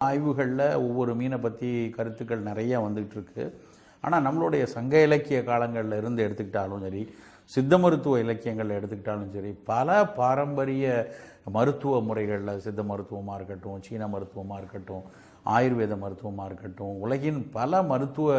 ஆய்வுகளில் ஒவ்வொரு மீனை பற்றி கருத்துக்கள் நிறையா வந்துகிட்டு இருக்கு ஆனால் நம்மளுடைய சங்க இலக்கிய காலங்களில் இருந்து எடுத்துக்கிட்டாலும் சரி சித்த மருத்துவ இலக்கியங்களில் எடுத்துக்கிட்டாலும் சரி பல பாரம்பரிய மருத்துவ முறைகளில் சித்த மருத்துவமாக இருக்கட்டும் சீன மருத்துவமாக இருக்கட்டும் ஆயுர்வேத மருத்துவமாக இருக்கட்டும் உலகின் பல மருத்துவ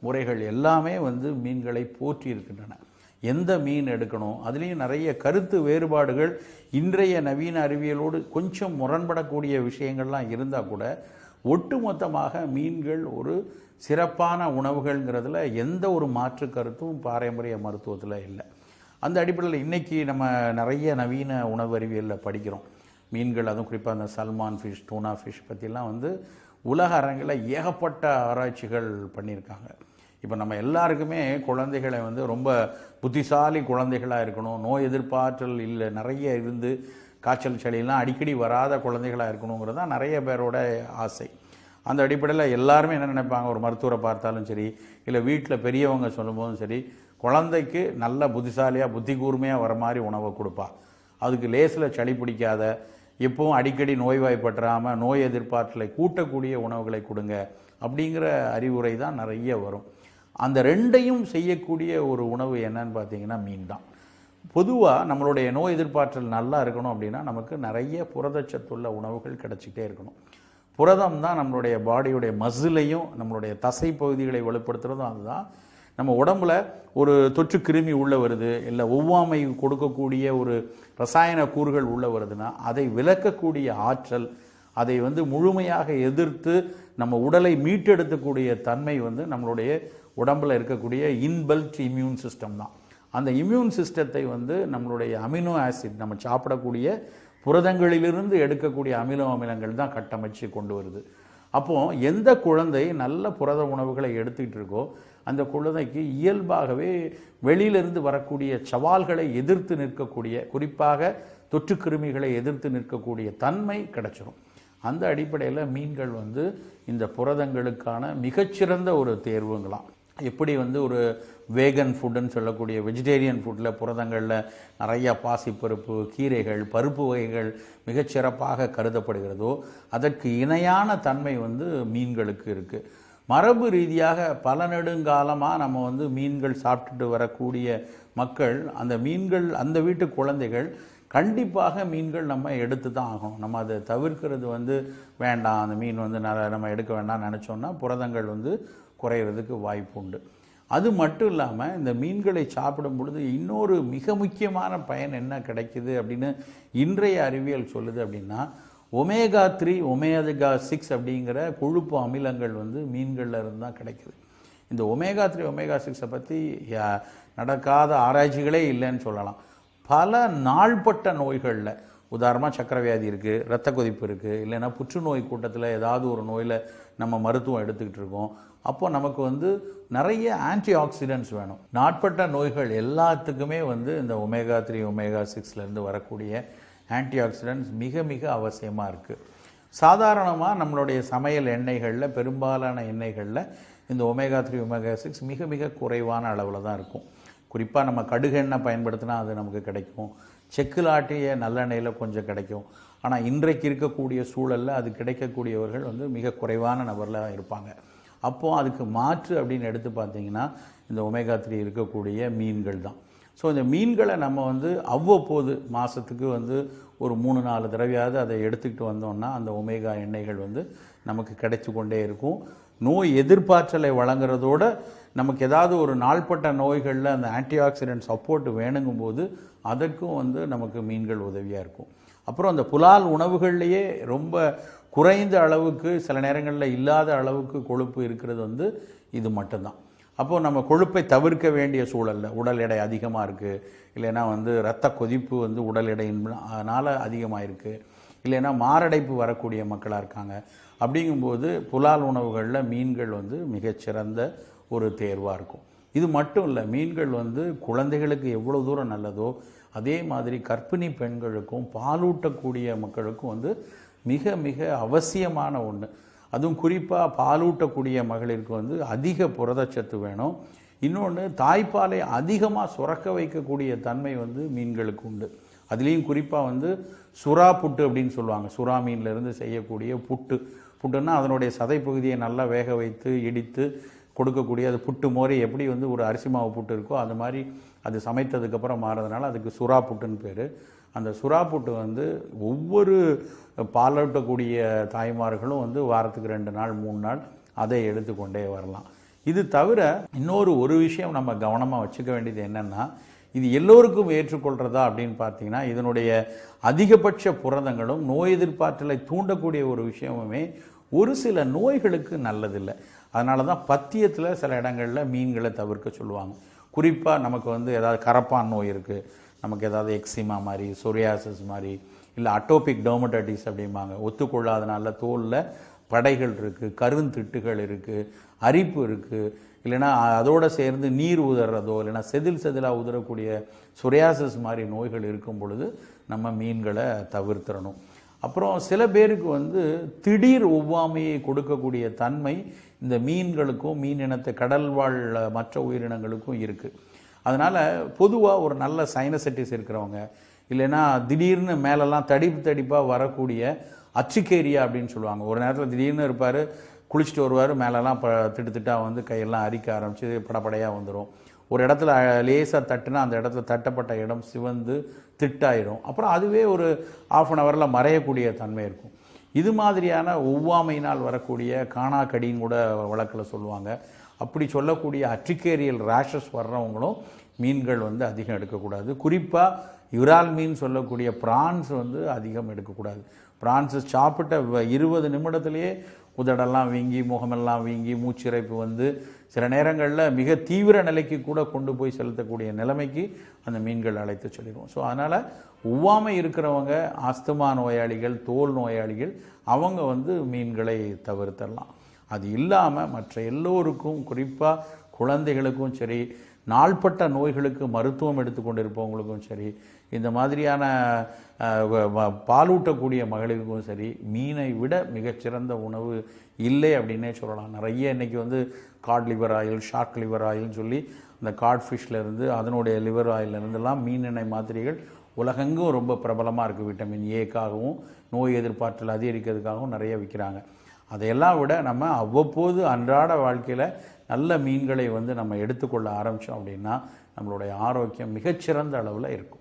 முறைகள் எல்லாமே வந்து மீன்களை போற்றி இருக்கின்றன எந்த மீன் எடுக்கணும்? அதுலேயும் நிறைய கருத்து வேறுபாடுகள் இன்றைய நவீன அறிவியலோடு கொஞ்சம் முரண்படக்கூடிய விஷயங்கள்லாம் இருந்தால் கூட ஒட்டுமொத்தமாக மீன்கள் ஒரு சிறப்பான உணவுகள்ங்கிறதுல எந்த ஒரு மாற்று கருத்தும் பாரம்பரிய மருத்துவத்தில் இல்லை. அந்த அடிப்படையில் இன்றைக்கி நம்ம நிறைய நவீன உணவு அறிவியலில் படிக்கிறோம். மீன்கள் அதுவும் குறிப்பாக அந்த சல்மான் ஃபிஷ் டூனா ஃபிஷ் பற்றிலாம் வந்து உலக அரங்கில் ஏகப்பட்ட ஆராய்ச்சிகள் பண்ணியிருக்காங்க. இப்போ நம்ம எல்லாருக்குமே குழந்தைகளை வந்து ரொம்ப புத்திசாலி குழந்தைகளாக இருக்கணும். நோய் எதிர்ப்பாற்றல் இல்லை நிறைய இருந்து காய்ச்சல் சளியெல்லாம் அடிக்கடி வராத குழந்தைகளாக இருக்கணுங்கிறது தான் நிறைய பேரோட ஆசை. அந்த அடிப்படையில் எல்லாருமே என்ன நினைப்பாங்க? ஒரு மருத்துவரை பார்த்தாலும் சரி இல்லை வீட்டில் பெரியவங்க சொல்லும்போதும் சரி குழந்தைக்கு நல்ல புத்திசாலியாக புத்தி கூர்மையாக வர மாதிரி உணவை கொடுப்பா. அதுக்கு லேசில் சளி பிடிக்காத எப்பவும் அடிக்கடி நோய்வாய்ப்பற்றாமல் நோய் எதிர்ப்பாற்றலை கூட்டக்கூடிய உணவுகளை கொடுங்க அப்படிங்கிற அறிவுரை தான் நிறைய வரும். அந்த ரெண்டையும் செய்யக்கூடிய ஒரு உணவு என்னன்னு பார்த்தீங்கன்னா மீன் தான் பொதுவாக நம்மளுடைய நோய் எதிர்ப்பாற்றல் நல்லா இருக்கணும் அப்படின்னா நமக்கு நிறைய புரதச்சத்துள்ள உணவுகள் கிடச்சிக்கிட்டே இருக்கணும். புரதம் தான் நம்மளுடைய பாடியுடைய மசிலையும் நம்மளுடைய தசை பகுதிகளை வலுப்படுத்துகிறதும் அதுதான். நம்ம உடம்புல ஒரு தொற்று கிருமி உள்ளே வருது இல்லை ஒவ்வாமை கொடுக்கக்கூடிய ஒரு ரசாயன கூறுகள் உள்ளே வருதுன்னா அதை விளக்கக்கூடிய ஆற்றல் அதை வந்து முழுமையாக எதிர்த்து நம்ம உடலை மீட்டெடுக்கக்கூடிய தன்மை வந்து நம்மளுடைய உடம்பில் இருக்கக்கூடிய இன்பல்ட் இம்யூன் சிஸ்டம் தான். அந்த இம்யூன் சிஸ்டத்தை வந்து நம்மளுடைய அமினோ ஆசிட் நம்ம சாப்பிடக்கூடிய புரதங்களிலிருந்து எடுக்கக்கூடிய அமினோ அமிலங்கள் தான் கட்டமைச்சு கொண்டு வருது. அப்போது எந்த குழந்தை நல்ல புரத உணவுகளை எடுத்துக்கிட்டு இருக்கோ அந்த குழந்தைக்கு இயல்பாகவே வெளியிலிருந்து வரக்கூடிய சவால்களை எதிர்த்து நிற்கக்கூடிய குறிப்பாக தொற்றுக்கிருமிகளை எதிர்த்து நிற்கக்கூடிய தன்மை கிடைச்சிரும். அந்த அடிப்படையில் மீன்கள் வந்து இந்த புரதங்களுக்கான மிகச்சிறந்த ஒரு தேர்வுங்களாம். எப்படி வந்து ஒரு வேகன் ஃபுட்டுன்னு சொல்லக்கூடிய வெஜிடேரியன் ஃபுட்டில் புரதங்களில் நிறையா பாசிப்பருப்பு கீரைகள் பருப்பு வகைகள் மிகச்சிறப்பாக கருதப்படுகிறதோ அதற்கு இணையான தன்மை வந்து மீன்களுக்கு இருக்குது மரபு ரீதியாக பல நெடுங்காலமாக நம்ம வந்து மீன்கள் சாப்பிட்டுட்டு வரக்கூடிய மக்கள் அந்த மீன்கள் அந்த வீட்டு குழந்தைகள் கண்டிப்பாக மீன்கள் நம்ம எடுத்து தான் ஆகணும். நம்ம அதை தவிர்க்கிறது வந்து வேண்டாம். அந்த மீன் வந்து ந- நம்ம எடுக்க வேண்டாம்னு நினச்சோன்னா புரதங்கள் வந்து குறையிறதுக்கு வாய்ப்பு உண்டு அது மட்டும் இல்லாமல் இந்த மீன்களை சாப்பிடும் பொழுது இன்னொரு மிக முக்கியமான பயன் என்ன கிடைக்கிது அப்படின்னு இன்றைய அறிவியல் சொல்லுது அப்படின்னா ஒமேகா த்ரீ ஒமேகா சிக்ஸ் அப்படிங்கிற கொழுப்பு அமிலங்கள் வந்து மீன்களில் இருந்து தான் கிடைக்குது. இந்த ஒமேகா த்ரீ ஒமேகா சிக்ஸை பற்றி நடக்காத ஆராய்ச்சிகளே இல்லைன்னு சொல்லலாம். பல நாள்பட்ட நோய்களில் உதாரணமாக சக்கரவியாதி இருக்குது ரத்த கொதிப்பு இருக்குது இல்லைன்னா புற்றுநோய் கூட்டத்தில் ஏதாவது ஒரு நோயில் நம்ம மருத்துவம் எடுத்துக்கிட்டு இருக்கோம். அப்போ நமக்கு வந்து நிறைய ஆன்டி ஆக்சிடென்ட்ஸ் வேணும். நாட்பட்ட நோய்கள் எல்லாத்துக்குமே வந்து இந்த ஒமேகா த்ரீ ஒமேகா சிக்ஸ்லேருந்து வரக்கூடிய ஆன்டி ஆக்சிடென்ட்ஸ் மிக மிக அவசியமாக இருக்குது சாதாரணமாக நம்மளுடைய சமையல் எண்ணெய்களில் பெரும்பாலான எண்ணெய்களில் இந்த ஒமேகா த்ரீ ஒமேகா சிக்ஸ் மிக மிக குறைவான அளவில் தான் இருக்கும். குறிப்பாக நம்ம கடுகு எண்ணெய் பயன்படுத்தினா அது நமக்கு கிடைக்கும். செக்குலாட்டிய நல்லெண்ணெயில் கொஞ்சம் கிடைக்கும். ஆனால் இன்றைக்கு இருக்கக்கூடிய சூழலில் அது கிடைக்கக்கூடியவர்கள் வந்து மிக குறைவான நபரில் இருப்பாங்க. அப்போது அதுக்கு மாற்று அப்படின்னு எடுத்து பார்த்தீங்கன்னா இந்த ஒமேகா த்ரீ இருக்கக்கூடிய மீன்கள் தான். ஸோ இந்த மீன்களை நம்ம வந்து அவ்வப்போது மாதத்துக்கு வந்து ஒரு மூணு நாலு தடவையாவது அதை எடுத்துக்கிட்டு வந்தோம்னா அந்த ஒமேகா எண்ணெய்கள் வந்து நமக்கு கிடைச்சி கொண்டே இருக்கும். நோய் எதிர்ப்பாற்றலை வழங்குறதோட நமக்கு ஏதாவது ஒரு நாள்பட்ட நோய்களில் அந்த ஆன்டி ஆக்சிடென்ட் சப்போர்ட் வேணுங்கும்போது அதற்கும் வந்து நமக்கு மீன்கள் உதவியாக இருக்கும். அப்புறம் அந்த புலால் உணவுகள்லேயே ரொம்ப குறைந்த அளவுக்கு சில நேரங்களில் இல்லாத அளவுக்கு கொழுப்பு இருக்கிறது வந்து இது மட்டும்தான். அப்போது நம்ம கொழுப்பை தவிர்க்க வேண்டிய சூழலில் உடல் எடை அதிகமாக இருக்குது இல்லைன்னா வந்து இரத்த கொதிப்பு வந்து உடல் எடையினால் அதிகமாக இருக்குது இல்லைன்னா மாரடைப்பு வரக்கூடிய மக்களாக இருக்காங்க. அப்படிங்கும்போது புலால் உணவுகளில் மீன்கள் வந்து மிகச்சிறந்த ஒரு தேர்வாக இருக்கும். இது மட்டும் இல்லை மீன்கள் வந்து குழந்தைகளுக்கு எவ்வளோ தூரம் நல்லதோ அதே மாதிரி கர்ப்பிணி பெண்களுக்கும் பாலூட்டக்கூடிய மக்களுக்கும் வந்து மிக மிக அவசியமான ஒன்று அதுவும் குறிப்பாக பாலூட்டக்கூடிய மகளிருக்கு வந்து அதிக புரதச்சத்து வேணும். இன்னொன்று தாய்ப்பாலை அதிகமாக சுரக்க வைக்கக்கூடிய தன்மை வந்து மீன்களுக்கு உண்டு. அதுலேயும் குறிப்பாக வந்து சுறா புட்டு அப்படின்னு சொல்லுவாங்க. சுறா மீன்லேருந்து செய்யக்கூடிய புட்டு. புட்டுன்னா அதனுடைய சதை பகுதியை நல்லா வேக வைத்து இடித்து கொடுக்கக்கூடிய அது புட்டு மோரி எப்படி வந்து ஒரு அரிசி மாவு புட்டு இருக்கோ அது மாதிரி அது சமைத்ததுக்கப்புறம் மாறதுனால அதுக்கு சுறா புட்டுன்னு பேர். அந்த சுறா புட்டு வந்து ஒவ்வொரு பாலூட்டக்கூடிய தாய்மார்களும் வந்து வாரத்துக்கு ரெண்டு நாள் மூணு நாள் அதை எடுத்துக்கொண்டே வரலாம். இது தவிர இன்னொரு ஒரு விஷயம் நம்ம கவனமாக வச்சுக்க வேண்டியது என்னென்னா இது எல்லோருக்கும் ஏற்றுக்கொள்கிறதா அப்படின்னு பார்த்தீங்கன்னா இதனுடைய அதிகபட்ச புரதங்களும் நோய் எதிர்ப்பாற்றலை தூண்டக்கூடிய ஒரு விஷயமுமே ஒரு சில நோய்களுக்கு நல்லதில்லை. அதனால தான் பத்தியத்தில் சில இடங்களில் மீன்களை தவிர்க்க சொல்லுவாங்க. குறிப்பாக நமக்கு வந்து ஏதாவது கரப்பான் நோய் இருக்குது நமக்கு ஏதாவது எக்ஸிமா மாதிரி சொரியாசஸ் மாதிரி இல்லை அட்டோபிக் டெர்மடைட்டிஸ் அப்படிம்பாங்க. ஒத்துக்கொள்ளாதனால தோலில் படைகள் இருக்குது கருந்திட்டுகள் இருக்குது அரிப்பு இருக்குது இல்லைன்னா அதோடு சேர்ந்து நீர் உதறதோ இல்லைன்னா செதில் செதிலாக உதறக்கூடிய சொரியாசிஸ் மாதிரி நோய்கள் இருக்கும் பொழுது நம்ம மீன்களை தவிர்த்திடணும். அப்புறம் சில பேருக்கு வந்து திடீர் ஒவ்வாமையை கொடுக்கக்கூடிய தன்மை இந்த மீன்களுக்கும் மீன் இனத்தை கடல் வாழ் மற்ற உயிரினங்களுக்கும் இருக்குது அதனால் பொதுவாக ஒரு நல்ல சைனசைட்டிஸ் இருக்கிறவங்க இல்லைன்னா திடீர்னு மேலெல்லாம் தடிப்பு தடிப்பாக வரக்கூடிய அச்சுக்கேரியா அப்படின்னு சொல்லுவாங்க. ஒரு நேரத்தில் திடீர்னு இருப்பார் குளிச்சுட்டு வருவார் மேலெல்லாம் ப திட்டு திட்டாக வந்து கையெல்லாம் அரிக்க ஆரம்பித்து படப்படையாக வந்துடும் ஒரு இடத்துல லேசாக தட்டுனா அந்த இடத்துல தட்டப்பட்ட இடம் சிவந்து திட்டாயிடும். அப்புறம் அதுவே ஒரு ஆஃப் அன் ஹவரில் மறையக்கூடிய தன்மை இருக்கும். இது மாதிரியான ஒவ்வாமையினால் வரக்கூடிய காணாக்கடின்னு கூட வழக்கில் சொல்லுவாங்க. அப்படி சொல்லக்கூடிய அட்ரிகேரியல் ரேஷஸ் வர்றவங்களும் மீன்கள் வந்து அதிகம் எடுக்கக்கூடாது. குறிப்பாக இறால் மீன் சொல்லக்கூடிய பிரான்ஸ் வந்து அதிகம் எடுக்கக்கூடாது. ப்ரான்ஸ் சாப்பிட்ட வ- இருபது நிமிடத்துலேயே உதடெல்லாம் வீங்கி முகமெல்லாம் வீங்கி மூச்சிறைப்பு வந்து சில நேரங்களில் மிக தீவிர நிலைக்கு கூட கொண்டு போய் செலுத்தக்கூடிய நிலைமைக்கு அந்த மீன்கள் அழைத்து சொல்லிடுவோம் ஸோ அதனால் ஒவ்வாமை இருக்கிறவங்க ஆஸ்துமா நோயாளிகள் தோல் நோயாளிகள் அவங்க வந்து மீன்களை தவிர்த்தரலாம். அது இல்லாமல் மற்ற எல்லோருக்கும் குறிப்பாக குழந்தைகளுக்கும் சரி நாள்பட்ட நோய்களுக்கு மருத்துவம் எடுத்துக்கொண்டிருப்பவங்களுக்கும் சரி இந்த மாதிரியான பாலூட்டக்கூடிய மகளிருக்கும் சரி மீனை விட மிகச்சிறந்த உணவு இல்லை அப்படின்னே சொல்லலாம். நிறைய இன்றைக்கி வந்து cod liver oil shark liver ஆயில்னு சொல்லி அந்த காட் அதனுடைய லிவர் ஆயிலிருந்துலாம் இருந்தெல்லாம் மீன் எண்ணெய் மாத்திரைகள் உலகெங்கும் ரொம்ப பிரபலமாக இருக்குது விட்டமின் ஏக்காகவும் நோய் எதிர்ப்பாற்றல் அதிகரிக்கிறதுக்காகவும் நிறைய விற்கிறாங்க. அதையெல்லாம் விட நம்ம அவ்வப்போது அன்றாட வாழ்க்கையில் நல்ல மீன்களை வந்து நம்ம எடுத்துக்கொள்ள ஆரம்பித்தோம் அப்படின்னா நம்மளுடைய ஆரோக்கியம் மிகச்சிறந்த அளவில் இருக்கும்.